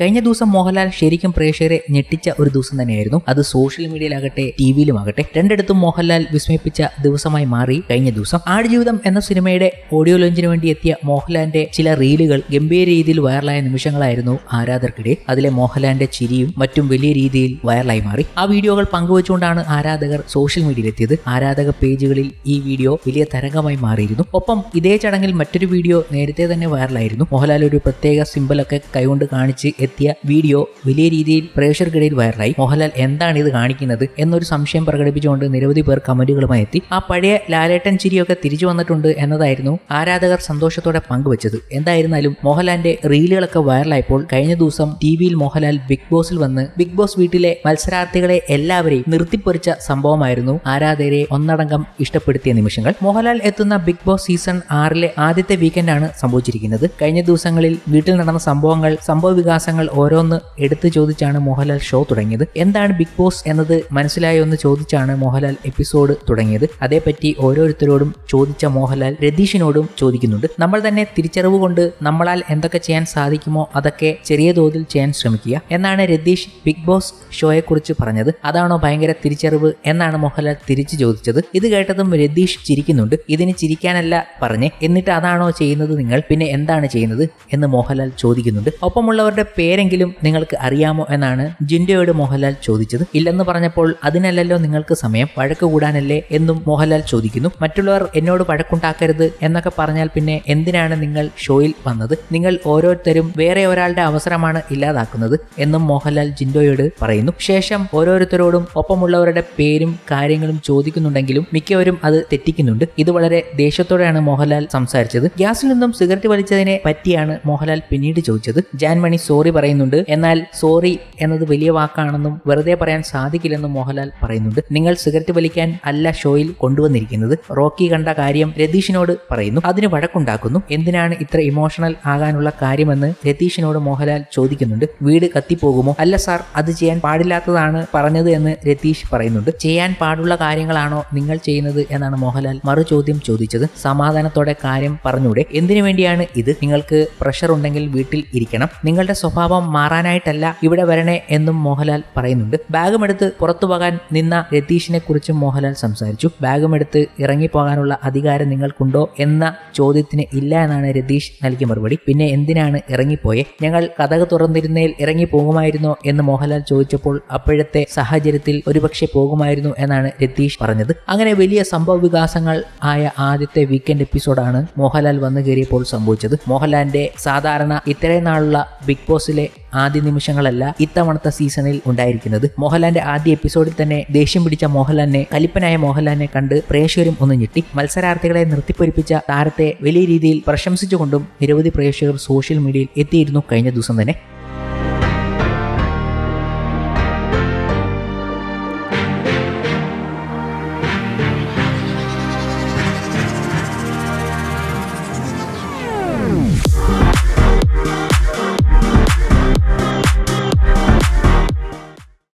കഴിഞ്ഞ ദിവസം മോഹൻലാൽ ശരിക്കും പ്രേക്ഷകരെ ഞെട്ടിച്ച ഒരു ദിവസം തന്നെയായിരുന്നു. അത് സോഷ്യൽ മീഡിയയിലാകട്ടെ ടി വിയിലുമാകട്ടെ. രണ്ടിടത്തും മോഹൻലാൽ വിസ്മയിപ്പിച്ച ദിവസമായി മാറി കഴിഞ്ഞ ദിവസം. ആടുജീവിതം എന്ന സിനിമയുടെ ഓഡിയോ ലോഞ്ചിന് വേണ്ടി എത്തിയ മോഹൻലാലിന്റെ ചില റീലുകൾ ഗംഭീര രീതിയിൽ വൈറലായ നിമിഷങ്ങളായിരുന്നു ആരാധകർക്കിടെ. അതിലെ മോഹൻലാലിന്റെ ചിരിയും മറ്റും വലിയ രീതിയിൽ വൈറലായി മാറി. ആ വീഡിയോകൾ പങ്കുവച്ചുകൊണ്ടാണ് ആരാധകർ സോഷ്യൽ മീഡിയയിലെത്തിയത്. ആരാധക പേജുകളിൽ ഈ വീഡിയോ വലിയ തരംഗമായി മാറിയിരുന്നു. ഒപ്പം ഇതേ ചടങ്ങിൽ മറ്റൊരു വീഡിയോ നേരത്തെ തന്നെ വൈറലായിരുന്നു. മോഹൻലാൽ ഒരു പ്രത്യേക സിമ്പലൊക്കെ കൈകൊണ്ട് കാണിച്ച് എത്തിയ വീഡിയോ വലിയ രീതിയിൽ പ്രേക്ഷകർക്കിടയിൽ വൈറലായി മോഹൻലാൽ എന്താണ് ഇത് കാണിക്കുന്നത് എന്നൊരു സംശയം പ്രകടിപ്പിച്ചുകൊണ്ട് നിരവധി പേർ കമന്റുകളുമായി എത്തി. ആ പഴയ ലാലേട്ടൻ ചിരിയൊക്കെ തിരിച്ചു വന്നിട്ടുണ്ട് എന്നതായിരുന്നു ആരാധകർ സന്തോഷത്തോടെ പങ്കുവച്ചത്. എന്തായിരുന്നാലും മോഹൻലാലിന്റെ റീലുകളൊക്കെ വൈറലായപ്പോൾ കഴിഞ്ഞ ദിവസം ടി വിയിൽ മോഹൻലാൽ ബിഗ് ബോസിൽ വന്ന് ബിഗ് ബോസ് വീട്ടിലെ മത്സരാർത്ഥികളെ എല്ലാവരെയും നിർത്തിപ്പൊരിച്ച സംഭവമായിരുന്നു ആരാധകരെ ഒന്നടങ്കം ഇഷ്ടപ്പെടുത്തിയ നിമിഷങ്ങൾ. മോഹൻലാൽ എത്തുന്ന ബിഗ് ബോസ് സീസൺ ആറിലെ ആദ്യത്തെ വീക്കെൻഡാണ് സംഭവിച്ചിരിക്കുന്നത്. കഴിഞ്ഞ ദിവസങ്ങളിൽ വീട്ടിൽ നടന്ന സംഭവങ്ങൾ സംഭവ വികാസങ്ങൾ ഓരോന്ന് എടുത്തു ചോദിച്ചാണ് മോഹൻലാൽ ഷോ തുടങ്ങിയത്. എന്താണ് ബിഗ് ബോസ് എന്നത് മനസ്സിലായോ എന്ന് ചോദിച്ചാണ് മോഹൻലാൽ എപ്പിസോഡ് തുടങ്ങിയത്. അതേപ്പറ്റി ഓരോരുത്തരോടും ചോദിച്ച മോഹൻലാൽ രതീഷിനോടും ചോദിക്കുന്നുണ്ട്. നമ്മൾ തന്നെ തിരിച്ചറിവ് കൊണ്ട് നമ്മളാൽ എന്തൊക്കെ ചെയ്യാൻ സാധിക്കുമോ അതൊക്കെ ചെറിയ തോതിൽ ചെയ്യാൻ ശ്രമിക്കുക. എന്നാണ് രതീഷ് ബിഗ് ബോസ് ഷോയെക്കുറിച്ച് പറഞ്ഞത്. അതാണോ ഭയങ്കര തിരിച്ചറിവ് എന്നാണ് മോഹൻലാൽ തിരിച്ചു ചോദിച്ചത്. ഇത് കേട്ടതും രതീഷ് ചിരിക്കുന്നുണ്ട്. ഇതിന് ചിരിക്കാനല്ല പറഞ്ഞ്. എന്നിട്ട് അതാണോ ചെയ്യുന്നത് നിങ്ങൾ? പിന്നെ എന്താണ് ചെയ്യുന്നത്? എന്ന് മോഹൻലാൽ ചോദിക്കുന്നുണ്ട്. ഒപ്പമുള്ളവരുടെ പേരെങ്കിലും നിങ്ങൾക്ക് അറിയാമോ എന്നാണ് ജിൻഡോയോട് മോഹൻലാൽ ചോദിച്ചത്. ഇല്ലെന്ന് പറഞ്ഞപ്പോൾ അതിനല്ലല്ലോ നിങ്ങൾക്ക് സമയം. വഴക്ക് കൂടാനല്ലേ എന്നും മോഹൻലാൽ ചോദിക്കുന്നു. മറ്റുള്ളവർ എന്നോട് വഴക്കുണ്ടാക്കരുത് എന്നൊക്കെ പറഞ്ഞാൽ പിന്നെ എന്തിനാണ് നിങ്ങൾ ഷോയിൽ വന്നത്? നിങ്ങൾ ഓരോരുത്തരും വേറെ ഒരാളുടെ അവസരമാണ് ഇല്ലാതാക്കുന്നത് എന്നും മോഹൻലാൽ ജിൻഡോയോട് പറയുന്നു. ശേഷം ഓരോരുത്തരോടും ഒപ്പമുള്ളവരുടെ പേരും കാര്യങ്ങളും ചോദിക്കുന്നുണ്ടെങ്കിലും മിക്കവരും അത് തെറ്റിക്കുന്നുണ്ട്. ഇത് വളരെ ദേഷ്യത്തോടെയാണ് മോഹൻലാൽ സംസാരിച്ചത്. ഗ്യാസിൽ നിന്നും സിഗരറ്റ് വലിച്ചതിനെ പറ്റിയാണ് മോഹൻലാൽ പിന്നീട് ചോദിച്ചത്. ജാൻമണി സോറി പറയുന്നുണ്ട്. എന്നാൽ സോറി എന്നത് വലിയ വാക്കാണെന്നും വെറുതെ പറയാൻ സാധിക്കില്ലെന്നും മോഹൻലാൽ പറയുന്നുണ്ട്. നിങ്ങൾ സിഗരറ്റ് വലിക്കാൻ അല്ല ഷോയിൽ കൊണ്ടുവന്നിരിക്കുന്നത്. റോക്കി കണ്ട കാര്യം രതീഷിനോട് പറയുന്നു. അതിന് വഴക്കുണ്ടാക്കുന്നു. എന്തിനാണ് ഇത്ര ഇമോഷണൽ ആകാനുള്ള കാര്യമെന്ന് രതീഷിനോട് മോഹൻലാൽ ചോദിക്കുന്നുണ്ട്. വീട് കത്തിപ്പോകുമോ? അല്ല സാർ അത് ചെയ്യാൻ പാടില്ലാത്തതാണ് പറഞ്ഞത് എന്ന് രതീഷ് പറയുന്നുണ്ട്. ചെയ്യാൻ പാടുള്ള കാര്യങ്ങളാണോ നിങ്ങൾ ചെയ്യുന്നത് എന്നാണ് മോഹൻലാൽ മറു ചോദ്യം ചോദിച്ചത്. സമാധാനത്തോടെ കാര്യം പറഞ്ഞൂടെ. എന്തിനു വേണ്ടിയാണ് ഇത്? നിങ്ങൾക്ക് പ്രഷർ ഉണ്ടെങ്കിൽ വീട്ടിൽ ഇരിക്കണം. നിങ്ങളുടെ സ്വഭാവം മാറാനായിട്ടല്ല ഇവിടെ വരണേ എന്നും മോഹൻലാൽ പറയുന്നുണ്ട്. ബാഗുമെടുത്ത് പുറത്തു പോകാൻ നിന്ന രതീഷിനെ കുറിച്ചും മോഹൻലാൽ സംസാരിച്ചു. ബാഗുമെടുത്ത് ഇറങ്ങിപ്പോകാനുള്ള അധികാരം നിങ്ങൾക്കുണ്ടോ എന്ന ചോദ്യത്തിന് ഇല്ല എന്നാണ് രതീഷ് നൽകിയ മറുപടി. പിന്നെ എന്തിനാണ് ഇറങ്ങിപ്പോയെ ഞങ്ങൾ കഥക തുറന്നിരുന്നേൽ ഇറങ്ങി പോകുമായിരുന്നോ എന്ന് മോഹൻലാൽ ചോദിച്ചപ്പോൾ അപ്പോഴത്തെ സാഹചര്യത്തിൽ ഒരുപക്ഷെ പോകുമായിരുന്നു എന്നാണ് രതീഷ് പറഞ്ഞത്. അങ്ങനെ വലിയ സംഭവ വികാസങ്ങൾ ആയ ആദ്യത്തെ വീക്കെൻഡ് എപ്പിസോഡാണ് മോഹൻലാൽ വന്നു കയറിയപ്പോൾ സംഭവിച്ചത്. മോഹൻലാലിന്റെ സാധാരണ ഇത്രയും നാളുള്ള ബിഗ് ബോസിലെ ആദ്യ നിമിഷങ്ങളല്ല ഇത്തവണത്തെ സീസണിൽ ഉണ്ടായിരിക്കുന്നത്. മോഹൻലാലിന്റെ ആദ്യ എപ്പിസോഡിൽ തന്നെ ദേഷ്യം പിടിച്ച മോഹൻലാലിനെ കലിപ്പനായ മോഹൻലാലിനെ കണ്ട് പ്രേക്ഷകരും ഒന്ന് ഞെട്ടി. മത്സരാർത്ഥികളെ നിർത്തിപ്പൊരിപ്പിച്ച താരത്തെ വലിയ രീതിയിൽ പ്രശംസിച്ചുകൊണ്ടും നിരവധി പ്രേക്ഷകർ സോഷ്യൽ മീഡിയയിൽ എത്തിയിരുന്നു കഴിഞ്ഞ ദിവസം തന്നെ.